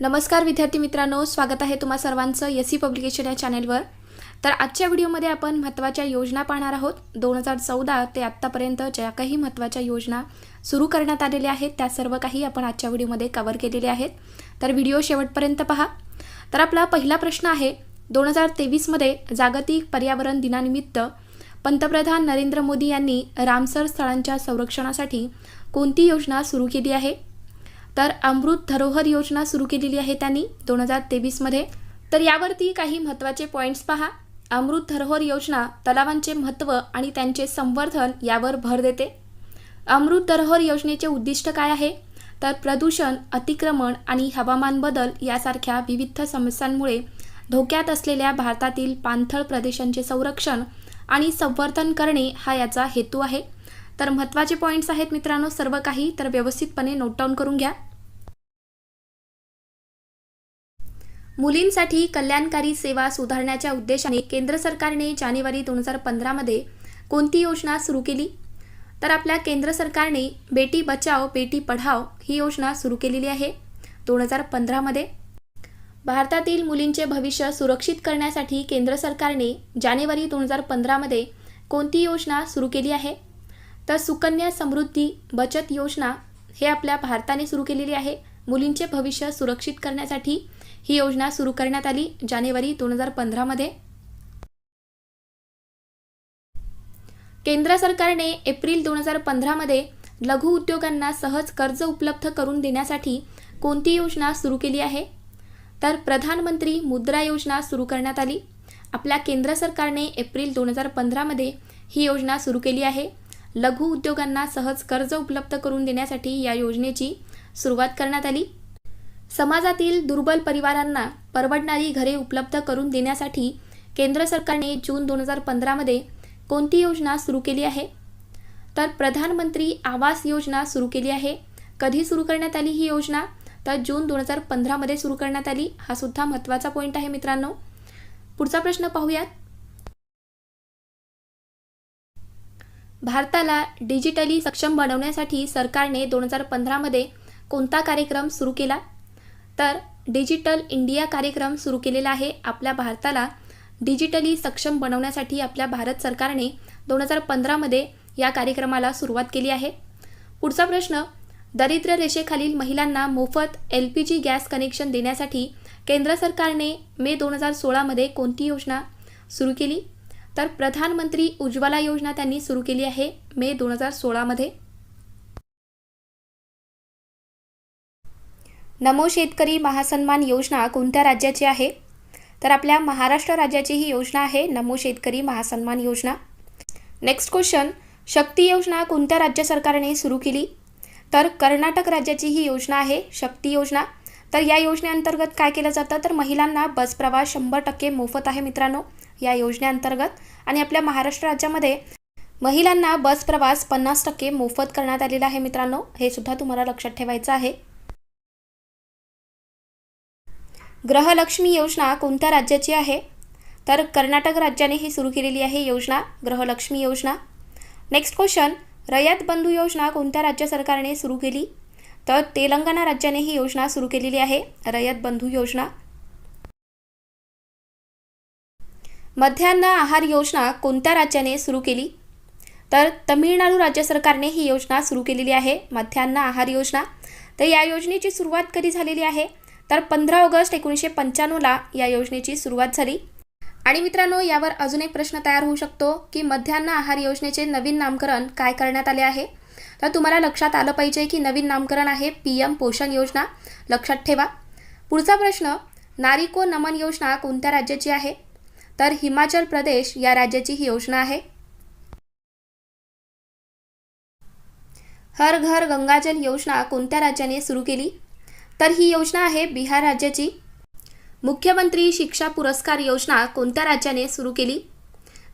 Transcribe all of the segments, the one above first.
नमस्कार विद्यार्थी मित्रांनो स्वागत आहे तुम्हा सर्वांचं एस सी पब्लिकेशन या चॅनेलवर. तर आजच्या व्हिडिओमध्ये आपण महत्त्वाच्या योजना पाहणार आहोत. दोन हजार चौदा ते आत्तापर्यंत ज्या काही महत्त्वाच्या योजना सुरू करण्यात आलेल्या आहेत त्या सर्व काही आपण आजच्या व्हिडिओमध्ये कवर केलेल्या आहेत. तर व्हिडिओ शेवटपर्यंत पहा. तर आपला पहिला प्रश्न आहे दोन हजार तेवीसमध्ये जागतिक पर्यावरण दिनानिमित्त पंतप्रधान नरेंद्र मोदी यांनी रामसर स्थळांच्या संरक्षणासाठी कोणती योजना सुरू केली आहे? तर अमृत धरोहर योजना सुरू केलेली आहे त्यांनी दोन हजार तेवीसमध्ये तर यावरती काही महत्त्वाचे पॉईंट्स पहा. अमृत धरोहर योजना तलावांचे महत्त्व आणि त्यांचे संवर्धन यावर भर देते. अमृत धरोहर योजनेचे उद्दिष्ट काय आहे? तर प्रदूषण अतिक्रमण आणि हवामान बदल यासारख्या विविध समस्यांमुळे धोक्यात असलेल्या भारतातील पाणथळ प्रदेशांचे संरक्षण आणि संवर्धन करणे हा याचा हेतू आहे. तर महत्त्वाचे पॉईंट्स आहेत मित्रांनो सर्व काही तर व्यवस्थितपणे नोट डाऊन करून घ्या. मुलींसाठी कल्याणकारी सेवा सुधारण्याच्या उद्देशाने केंद्र सरकारने जानेवारी दोन हजार पंधरामध्ये कोणती योजना सुरू केली? तर आपल्या केंद्र सरकारने बेटी बचाव बेटी पढाव ही योजना सुरू केलेली आहे दोन हजार पंधरामध्ये भारतातील मुलींचे भविष्य सुरक्षित करण्यासाठी केंद्र सरकारने जानेवारी दोन हजार पंधरामध्ये कोणती योजना सुरू केली आहे? तर सुकन्या समृद्धी बचत योजना हे आपल्या भारताने सुरू केलेली आहे. मुलींचे भविष्य सुरक्षित करण्यासाठी ही योजना सुरू करण्यात आली जानेवारी दोन हजार पंधरामध्ये. केंद्र सरकारने एप्रिल दोन हजार पंधरामध्ये लघु उद्योगांना सहज कर्ज उपलब्ध करून देण्यासाठी कोणती योजना सुरू केली आहे? तर प्रधानमंत्री मुद्रा योजना सुरू करण्यात आली. आपल्या केंद्र सरकारने एप्रिल दोन हजार पंधरामध्ये ही योजना सुरू केली आहे. लघु उद्योगांना सहज कर्ज उपलब्ध करून देण्यासाठी या योजनेची सुरुवात करण्यात आली. समाजातील दुर्बल परिवारांना परवडणारी घरे उपलब्ध करून देण्यासाठी केंद्र सरकारने जून दोन हजार पंधरामध्ये कोणती योजना सुरू केली आहे? तर प्रधानमंत्री आवास योजना सुरू केली आहे. कधी सुरू करण्यात आली ही योजना? तर जून दोन हजार पंधरामध्ये सुरू करण्यात आली. हा सुद्धा महत्त्वाचा पॉईंट आहे मित्रांनो. पुढचा प्रश्न पाहूयात. भारताला डिजिटली सक्षम बनवण्यासाठी सरकारने दोन हजार पंधरामध्ये कोणता कार्यक्रम सुरू केला? तर डिजिटल इंडिया कार्यक्रम सुरू केलेला आहे आपल्या भारताला. डिजिटली सक्षम बनवण्यासाठी आपल्या भारत सरकारने दोन हजार पंधरामध्ये या कार्यक्रमाला सुरुवात केली आहे. पुढचा प्रश्न दरिद्र रेषेखालील महिलांना मोफत L P G gas connection देण्यासाठी केंद्र सरकारने मे दोन हजार सोळामध्ये कोणती योजना सुरू केली? तर प्रधानमंत्री उज्ज्वला योजना त्यांनी सुरू केली आहे मे दोन हजार सोळामध्ये नमो शेतकरी महासन्मान योजना कोणत्या राज्याची आहे? तर आपल्या महाराष्ट्र राज्याची ही योजना आहे नमो शेतकरी महासन्मान योजना. नेक्स्ट क्वेश्चन शक्ती योजना कोणत्या राज्य सरकारने सुरू केली? तर कर्नाटक राज्याची ही योजना आहे शक्ती योजना. तर या योजनेअंतर्गत काय केलं जातं? तर महिलांना बस प्रवास शंभर टक्के मोफत आहे मित्रांनो या योजनेअंतर्गत. आणि आपल्या महाराष्ट्र राज्यामध्ये महिलांना बस प्रवास पन्नास टक्के मोफत करण्यात आलेला आहे मित्रांनो हे सुद्धा तुम्हाला लक्षात ठेवायचं आहे. ग्रहलक्ष्मी योजना कोणत्या राज्याची आहे? तर कर्नाटक राज्याने ही सुरू केलेली आहे योजना ग्रहलक्ष्मी योजना. नेक्स्ट क्वेश्चन रयत बंधू योजना कोणत्या राज्य सरकारने सुरू केली? तर तेलंगणा राज्याने ही योजना सुरू केलेली आहे रयत बंधू योजना. मध्यान्ह आहार योजना कोणत्या राज्याने सुरू केली? तर तमिळनाडू राज्य सरकारने ही योजना सुरू केलेली आहे मध्यान्ह आहार योजना. तर या योजनेची सुरुवात कधी झालेली आहे? तर पंधरा ऑगस्ट एकोणीसशे पंच्याण्णवला या योजनेची सुरुवात झाली. आणि मित्रांनो यावर अजून एक प्रश्न तयार होऊ शकतो की मध्यान्ह आहार योजनेचे नवीन नामकरण काय करण्यात आले आहे? तर तुम्हाला लक्षात आलं पाहिजे की नवीन नामकरण आहे पी एम पोषण योजना. लक्षात ठेवा. पुढचा प्रश्न नारिको नमन योजना कोणत्या राज्याची आहे? तर हिमाचल प्रदेश या राज्याची ही योजना आहे. हर घर गंगाजल योजना कोणत्या राज्याने सुरू केली? तर ही योजना आहे बिहार राज्याची. मुख्यमंत्री शिक्षा पुरस्कार योजना कोणत्या राज्याने सुरू केली?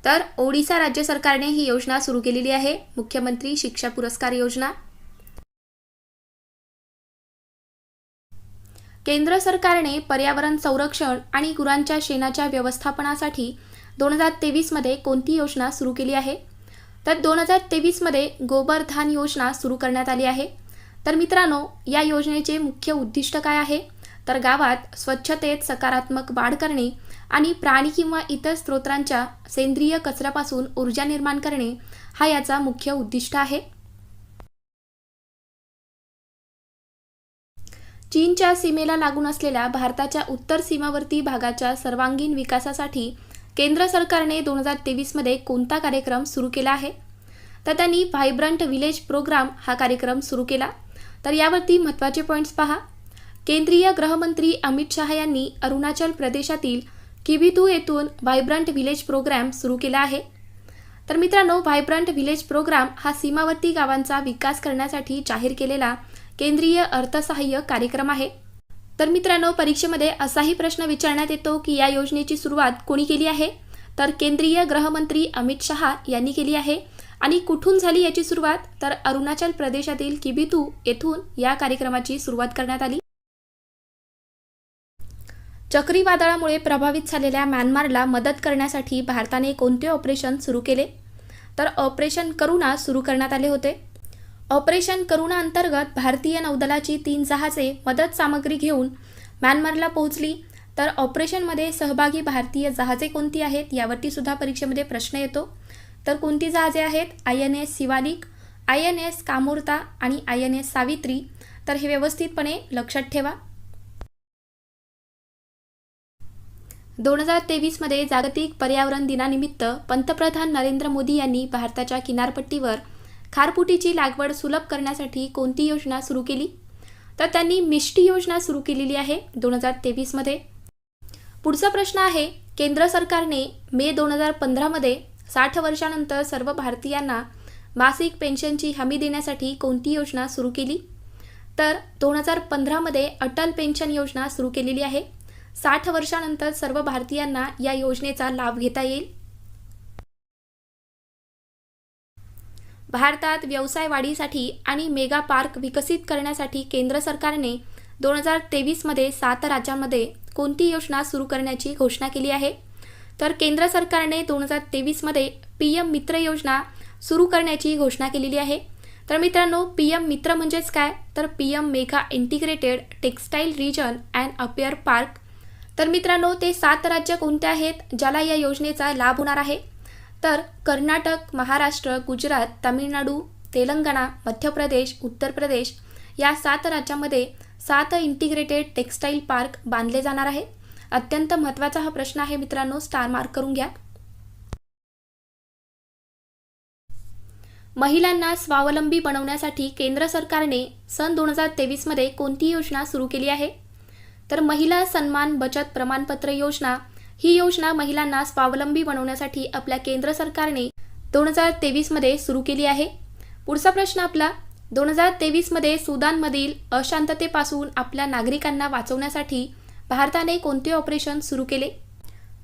तर ओडिसा राज्य सरकारने ही योजना सुरू केलेली आहे. मुख्यमंत्री शिक्षा पुरस्कार योजना. केंद्र सरकारने पर्यावरण संरक्षण आणि गुरांच्या शेणाच्या व्यवस्थापनासाठी दोन हजार तेवीसमध्ये कोणती योजना सुरू केली आहे? तर दोन हजार तेवीसमध्ये गोबरधान योजना सुरू करण्यात आली आहे. तर मित्रांनो या योजनेचे मुख्य उद्दिष्ट काय आहे? तर गावात स्वच्छतेत सकारात्मक वाढ करणे आणि प्राणी किंवा इतर स्त्रोतांच्या सेंद्रिय कचऱ्यापासून ऊर्जा निर्माण करणे हा याचा मुख्य उद्दिष्ट आहे. चीनच्या सीमेला लागून असलेल्या भारताच्या उत्तर सीमावर्ती भागाच्या सर्वांगीण विकासासाठी केंद्र सरकारने दोन हजार तेवीसमध्ये कोणता कार्यक्रम सुरू केला आहे? तर त्यांनी व्हायब्रंट विलेज प्रोग्राम हा कार्यक्रम सुरू केला. तर यावरती महत्त्वाचे पॉईंट्स पहा. केंद्रीय गृहमंत्री अमित शहा यांनी अरुणाचल प्रदेशातील किबितू येथून व्हायब्रंट विलेज प्रोग्राम सुरू केला आहे. तर मित्रांनो व्हायब्रंट विलेज प्रोग्राम हा सीमावर्ती गावांचा विकास करण्यासाठी जाहीर केलेला केंद्रीय अर्थसहाय्य कार्यक्रम आहे. तर मित्रांनो परीक्षेमध्ये असाही प्रश्न विचारण्यात येतो की या योजनेची सुरुवात कोणी केली आहे? तर केंद्रीय गृहमंत्री अमित शहा यांनी केली आहे. आणि कुठून झाली याची सुरुवात? तर अरुणाचल प्रदेशातील किबितू येथून या कार्यक्रमाची सुरुवात करण्यात आली. चक्रीवादळामुळे प्रभावित झालेल्या म्यानमारला मदत करण्यासाठी भारताने कोणते ऑपरेशन सुरू केले? तर ऑपरेशन करुणा सुरू करण्यात आले होते. ऑपरेशन करुणा अंतर्गत भारतीय नौदलाची तीन जहाजे मदत सामग्री घेऊन म्यानमारला पोहोचली. तर ऑपरेशनमध्ये सहभागी भारतीय जहाजे कोणती आहेत यावरती सुद्धा परीक्षेमध्ये प्रश्न येतो. तर कोणती जहाजे आहेत? I N S Shivalik I N S Kamorta आणि आय एन एस सावित्री. तर हे व्यवस्थितपणे लक्षात ठेवा. दोन हजार तेवीसमध्ये जागतिक पर्यावरण दिनानिमित्त पंतप्रधान नरेंद्र मोदी यांनी भारताच्या किनारपट्टीवर खारपुटीची लागवड सुलभ करण्यासाठी कोणती योजना सुरू केली? तर त्यांनी मिष्टी योजना सुरू केलेली आहे दोन हजार तेवीसमध्ये पुढचा प्रश्न आहे केंद्र सरकारने मे दोन हजार पंधरामध्ये साठ वर्षानंतर सर्व भारतीयांना मासिक पेन्शनची हमी देण्यासाठी कोणती योजना सुरू केली? तर दोन हजार पंधरामध्ये अटल पेन्शन योजना सुरू केलेली आहे. साठ वर्षानंतर सर्व भारतीयांना या योजनेचा लाभ घेता येईल. भारतात व्यवसाय वाढीसाठी आणि मेगा पार्क विकसित करण्यासाठी केंद्र सरकारने दोन हजार तेवीसमध्ये सात राज्यांमध्ये कोणती योजना सुरू करण्याची घोषणा केली आहे? तर केंद्र सरकारने दोन हजार तेवीसमध्ये पी एम मित्र योजना सुरू करण्याची घोषणा केलेली आहे. तर मित्रांनो पी एम मित्र म्हणजेच काय? तर P M mega integrated textile region and apparel park. तर मित्रांनो ते सात राज्य कोणते आहेत ज्याला या योजनेचा लाभ होणार आहे? तर कर्नाटक महाराष्ट्र गुजरात तामिळनाडू तेलंगणा मध्य प्रदेश उत्तर प्रदेश या सात राज्यामध्ये सात इंटिग्रेटेड टेक्स्टाईल पार्क बांधले जाणार आहे. अत्यंत महत्त्वाचा हा प्रश्न आहे मित्रांनो. स्टार मार्क करून घ्या. महिलांना स्वावलंबी बनवण्यासाठी केंद्र सरकारने सन दोन हजार तेवीसमध्ये कोणती योजना सुरू केली आहे? तर महिला सन्मान बचत प्रमाणपत्र योजना. ही योजना महिलांना स्वावलंबी बनवण्यासाठी आपल्या केंद्र सरकारने दोन हजार तेवीसमध्ये सुरू केली आहे. पुढचा प्रश्न आपला दोन हजार तेवीसमध्ये सुदानमधील अशांततेपासून आपल्या नागरिकांना वाचवण्यासाठी भारताने कोणते ऑपरेशन सुरू केले?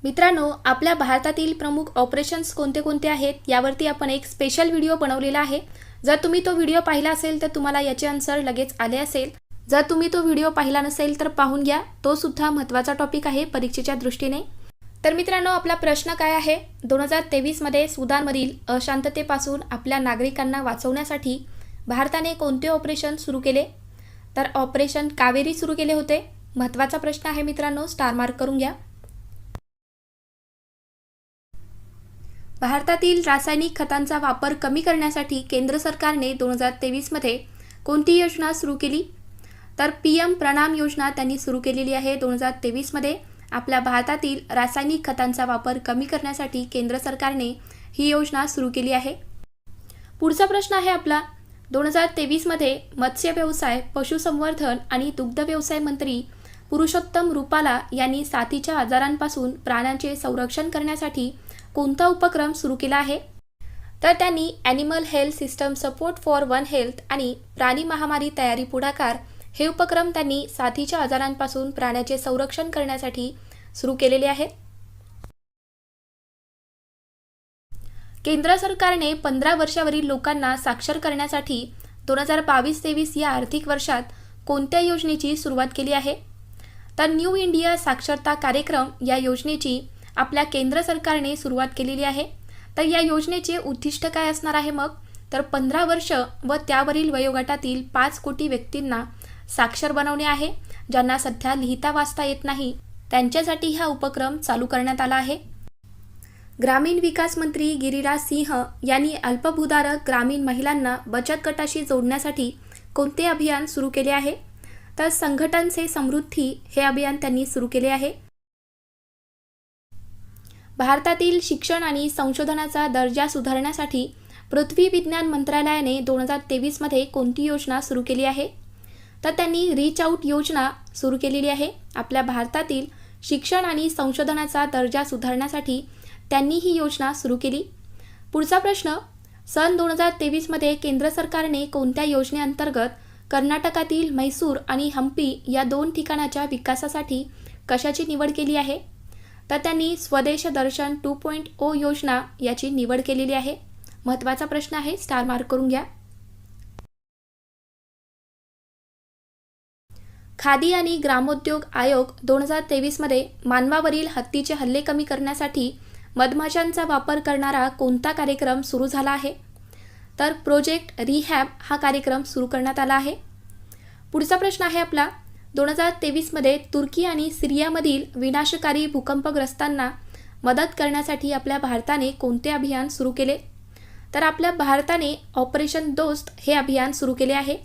मित्रांनो आपल्या भारतातील प्रमुख ऑपरेशन्स कोणते कोणते आहेत यावरती आपण एक स्पेशल व्हिडिओ बनवलेला आहे. जर तुम्ही तो व्हिडिओ पाहिला असेल तर तुम्हाला याचे आन्सर लगेच आले असेल. जर तुम्ही तो व्हिडिओ पाहिला नसेल तर पाहून घ्या. तो सुद्धा महत्त्वाचा टॉपिक आहे परीक्षेच्या दृष्टीने. तर मित्रांनो आपला प्रश्न काय आहे? दोन हजार तेवीसमध्ये सुदानमधील अशांततेपासून आपल्या नागरिकांना वाचवण्यासाठी भारताने कोणते ऑपरेशन सुरू केले? तर ऑपरेशन कावेरी सुरू केले होते. महत्त्वाचा प्रश्न आहे मित्रांनो स्टार मार्क करून घ्या. भारतातील रासायनिक खतांचा वापर कमी करण्यासाठी केंद्र सरकारने दोन हजार तेवीसमध्ये कोणती योजना सुरू केली? तर पी एम प्रणाम योजना त्यांनी सुरू केलेली आहे दोन हजार तेवीसमध्ये आपल्या भारतातील रासायनिक खतांचा वापर कमी करण्यासाठी केंद्र सरकारने ही योजना सुरू केली आहे. पुढचा प्रश्न आहे आपला. दोन हजार तेवीसमध्ये मत्स्य व्यवसाय पशुसंवर्धन आणि दुग्ध व्यवसाय मंत्री पुरुषोत्तम रुपाला यांनी साथीच्या आजारांपासून प्राण्यांचे संरक्षण करण्यासाठी कोणता उपक्रम सुरू केला आहे? तर त्यांनी animal health system support for one health आणि प्राणी महामारी तयारी पुढाकार हे उपक्रम त्यांनी साथीच्या आजारांपासून प्राण्याचे संरक्षण करण्यासाठी सुरू केलेले आहे केंद्र सरकारने पंधरा वर्षावरील लोकांना साक्षर करण्यासाठी दोन हजार बावीस तेवीस या आर्थिक वर्षात कोणत्या योजनेची सुरुवात केली आहे? तर न्यू इंडिया साक्षरता कार्यक्रम या योजनेची आपल्या केंद्र सरकारने सुरुवात केलेली आहे. तर या योजनेचे उद्दिष्ट काय असणार आहे मग? तर पंधरा वर्ष व त्यावरील वयोगटातील पाच कोटी व्यक्तींना साक्षर बनवणे आहे ज्यांना सध्या लिहिता वाचता येत नाही. त्यांच्यासाठी हा उपक्रम चालू करण्यात आला आहे. ग्रामीण विकास मंत्री गिरिराज सिंह यांनी अल्पभूधारक ग्रामीण महिलांना बचत गटाशी जोडण्यासाठी कोणते अभियान सुरू केले आहे? तर संघटन से समृद्धी हे अभियान त्यांनी सुरू केले आहे. भारतातील शिक्षण आणि संशोधनाचा दर्जा सुधारण्यासाठी पृथ्वी विज्ञान मंत्रालयाने दोन हजार तेवीसमध्ये कोणती योजना सुरू केली आहे? तर त्यांनी रीच आऊट योजना सुरू केलेली आहे. आपल्या भारतातील शिक्षण आणि संशोधनाचा दर्जा सुधारण्यासाठी त्यांनी ही योजना सुरू केली. पुढचा प्रश्न सन दोन हजार तेवीसमध्ये केंद्र सरकारने कोणत्या योजनेअंतर्गत कर्नाटकातील म्हैसूर आणि हम्पी या दोन ठिकाणाच्या विकासासाठी कशाची निवड केली आहे? तर त्यांनी स्वदेश दर्शन टू पॉईंट ओ योजना याची निवड केलेली आहे. महत्त्वाचा प्रश्न आहे स्टार मार्क करून घ्या. खादी आणि ग्रामोद्योग आयोग दोन हजार तेवीसमध्ये मानवावरील हत्तीचे हल्ले कमी करण्यासाठी मधमाशांचा वापर करणारा कोणता कार्यक्रम सुरू झाला आहे? तर प्रोजेक्ट रिहॅब हा कार्यक्रम सुरू करण्यात आला आहे. पुढचा प्रश्न आहे आपला. दोन हजार तेवीसमध्ये तुर्की आणि सिरियामधील विनाशकारी भूकंपग्रस्तांना मदत करण्यासाठी आपल्या भारताने कोणते अभियान सुरू केले? तर आपल्या भारताने ऑपरेशन दोस्त हे अभियान सुरू केले आहे.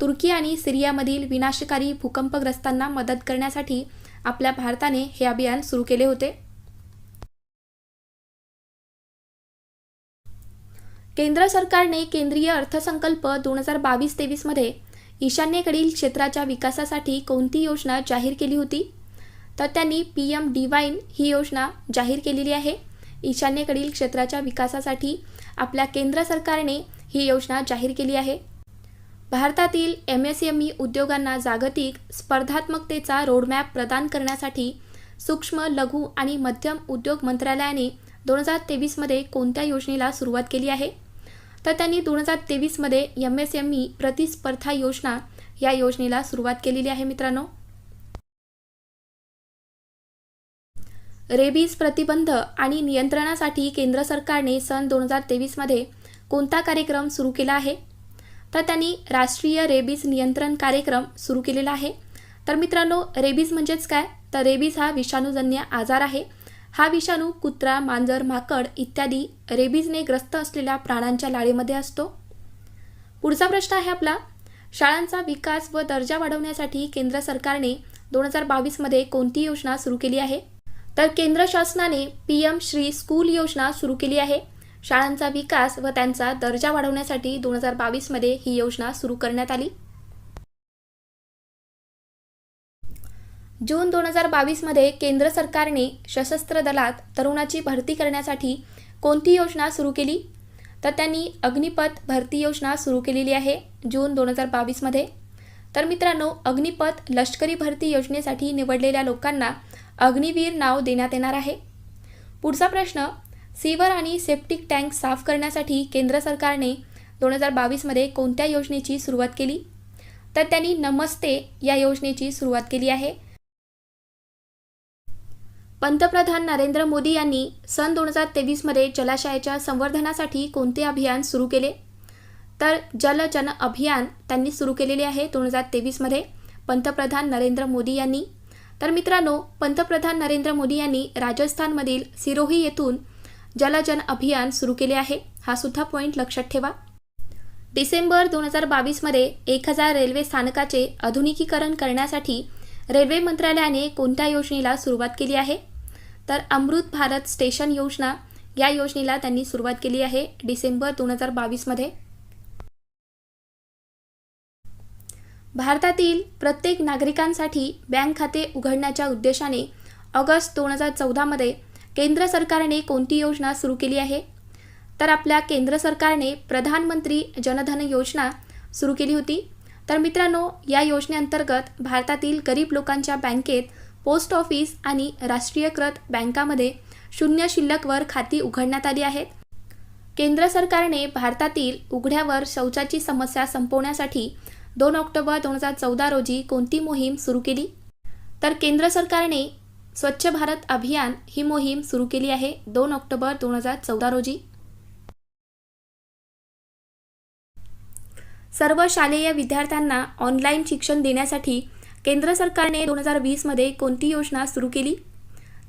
तुर्की आणि सिरियामधील विनाशकारी भूकंपग्रस्तांना मदत करण्यासाठी आपल्या भारताने हे अभियान सुरू केले होते. केंद्र सरकारने केंद्रीय अर्थसंकल्प दोन हजार बावीस तेवीसमध्ये ईशान्येकडील क्षेत्राच्या विकासासाठी कोणती योजना जाहीर केली होती? तर त्यांनी पी एम डिवाईन ही योजना जाहीर केलेली आहे. ईशान्येकडील क्षेत्राच्या विकासासाठी आपल्या केंद्र सरकारने ही योजना जाहीर केली आहे. भारतातील एम एस एम ई उद्योगांना जागतिक स्पर्धात्मकतेचा रोडमॅप प्रदान करण्यासाठी सूक्ष्म लघु आणि मध्यम उद्योग मंत्रालयाने दोन हजार तेवीसमध्ये कोणत्या योजनेला सुरुवात केली आहे? तर त्यांनी दोन हजार तेवीसमध्ये एम एस एम ई प्रतिस्पर्धा योजना या योजनेला सुरुवात केलेली आहे मित्रांनो. रेबीज प्रतिबंध आणि नियंत्रणासाठी केंद्र सरकारने सन दोन हजार तेवीसमध्ये कोणता कार्यक्रम सुरू केला आहे? तर त्यांनी राष्ट्रीय रेबीज नियंत्रण कार्यक्रम सुरू केलेला आहे. तर मित्रांनो रेबीज म्हणजेच काय? तर रेबीज हा विषाणूजन्य आजार आहे. हा विषाणू कुत्रा मांजर माकड इत्यादी रेबीजने ग्रस्त असलेल्या प्राण्यांच्या लाळेमध्ये असतो. पुढचा प्रश्न आहे आपला. शाळांचा विकास व दर्जा वाढवण्यासाठी केंद्र सरकारने दोन हजार बावीसमध्ये कोणती योजना सुरू केली आहे? तर केंद्र शासनाने पी एम श्री स्कूल योजना सुरू केली आहे. शाळांचा विकास व त्यांचा दर्जा वाढवण्यासाठी दोन हजार बावीसमध्ये ही योजना सुरू करण्यात आली. जून दोन हजार बावीसमध्ये केंद्र सरकारने सशस्त्र दलात तरुणाची भरती करण्यासाठी कोणती योजना सुरू केली? तर त्यांनी अग्निपथ भरती योजना सुरू केलेली आहे जून दोन हजार बावीसमध्ये तर मित्रांनो अग्निपथ लष्करी भरती योजनेसाठी निवडलेल्या लोकांना अग्निवीर नाव देण्यात येणार आहे. पुढचा प्रश्न सीवर आणि सेप्टिक टँक साफ करण्यासाठी केंद्र सरकारने दोन हजार बावीसमध्ये कोणत्या योजनेची सुरुवात केली? तर त्यांनी नमस्ते या योजनेची सुरुवात केली आहे. पंतप्रधान नरेंद्र मोदी यांनी सन दोन हजार तेवीसमध्ये जलाशयाच्या संवर्धनासाठी कोणते अभियान सुरू केले? तर जल जन अभियान त्यांनी सुरू केलेले आहे दोन हजार तेवीसमध्ये पंतप्रधान नरेंद्र मोदी यांनी. तर मित्रांनो पंतप्रधान नरेंद्र मोदी यांनी राजस्थानमधील सिरोही येथून जलजन अभियान सुरू केले आहे. हा सुद्धा पॉईंट लक्षात ठेवा. डिसेंबर दोन हजार बावीसमध्ये एक हजार रेल्वे स्थानकाचे आधुनिकीकरण करण्यासाठी रेल्वे मंत्रालयाने कोणत्या योजनेला सुरुवात केली आहे? तर अमृत भारत स्टेशन योजना या योजनेला त्यांनी सुरुवात केली आहे डिसेंबर दोन हजार बावीसमध्ये भारतातील प्रत्येक नागरिकांसाठी बँक खाते उघडण्याच्या उद्देशाने ऑगस्ट दोन हजार चौदामध्ये केंद्र सरकारने कोणती योजना सुरू केली आहे? तर आपल्या केंद्र सरकारने प्रधानमंत्री जनधन योजना सुरू केली होती. तर मित्रांनो या योजनेअंतर्गत भारतातील गरीब लोकांच्या बँकेत पोस्ट ऑफिस आणि राष्ट्रीयकृत बँकामध्ये शून्य शिल्लकवर खाती उघडण्यात आली आहेत. केंद्र सरकारने भारतातील उघड्यावर शौचाची समस्या संपवण्यासाठी दोन ऑक्टोबर दोन हजार चौदा रोजी कोणती मोहीम सुरू केली? तर केंद्र सरकारने स्वच्छ भारत अभियान ही मोहीम सुरू केली आहे दोन ऑक्टोबर दोन हजार चौदा रोजी. सर्व शालेय विद्यार्थ्यांना ऑनलाईन शिक्षण देण्यासाठी केंद्र सरकारने दोन हजार वीसमध्ये कोणती योजना सुरू केली?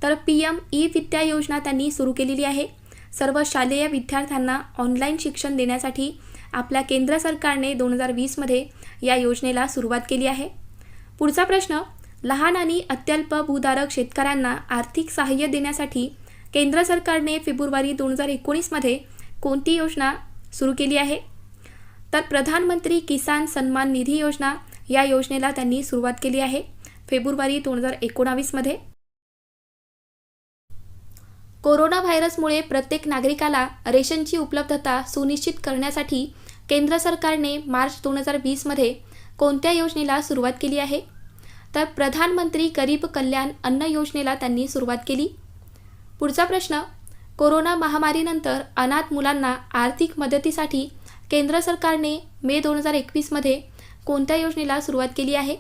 तर पी एम ई विद्या योजना त्यांनी सुरू केलेली आहे. सर्व शालेय विद्यार्थ्यांना ऑनलाईन शिक्षण देण्यासाठी आपल्या केंद्र सरकारने दोन हजार वीसमध्ये या योजनेला सुरुवात केली आहे. पुढचा प्रश्न लहान आणि अत्यल्प भूधारक शेतकऱ्यांना आर्थिक सहाय्य देण्यासाठी केंद्र सरकारने फेब्रुवारी दोन हजार एकोणीसमध्ये कोणती योजना सुरू केली आहे? तर प्रधानमंत्री किसान सन्मान निधी योजना या योजनेला त्यांनी सुरुवात केली आहे. फेब्रुवारी दोन हजार एकोणावीसमध्ये कोरोना व्हायरसमुळे प्रत्येक नागरिकाला रेशनची उपलब्धता सुनिश्चित करण्यासाठी केंद्र सरकारने मार्च दोन हजार वीसमध्ये कोणत्या योजनेला सुरुवात केली आहे? तर प्रधानमंत्री गरीब कल्याण अन्न योजनेला त्यांनी सुरुवात केली. पुढचा प्रश्न कोरोना महामारीनंतर अनाथ मुलांना आर्थिक मदतीसाठी केंद्र सरकारने मे दोन हजार एकवीसमध्ये कोणत्या योजनेला सुरुवात केली आहे?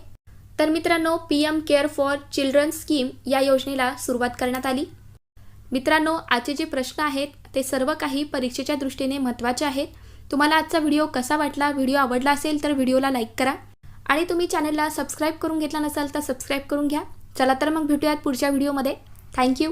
तर मित्रांनो P M care for children scheme या योजनेला सुरुवात करण्यात आली. मित्रांनो आजचे जे प्रश्न आहेत ते सर्व काही परीक्षेच्या दृष्टीने महत्त्वाचे आहेत. तुम्हाला आजचा व्हिडिओ कसा वाटला व्हिडिओ आवडला असेल तर व्हिडिओला लाईक करा. आणि तुम्ही चॅनलला सबस्क्राईब करून घेतला नसाल तर सबस्क्राईब करून घ्या. चला तर मग भेटूयात पुढच्या व्हिडिओमध्ये. थँक्यू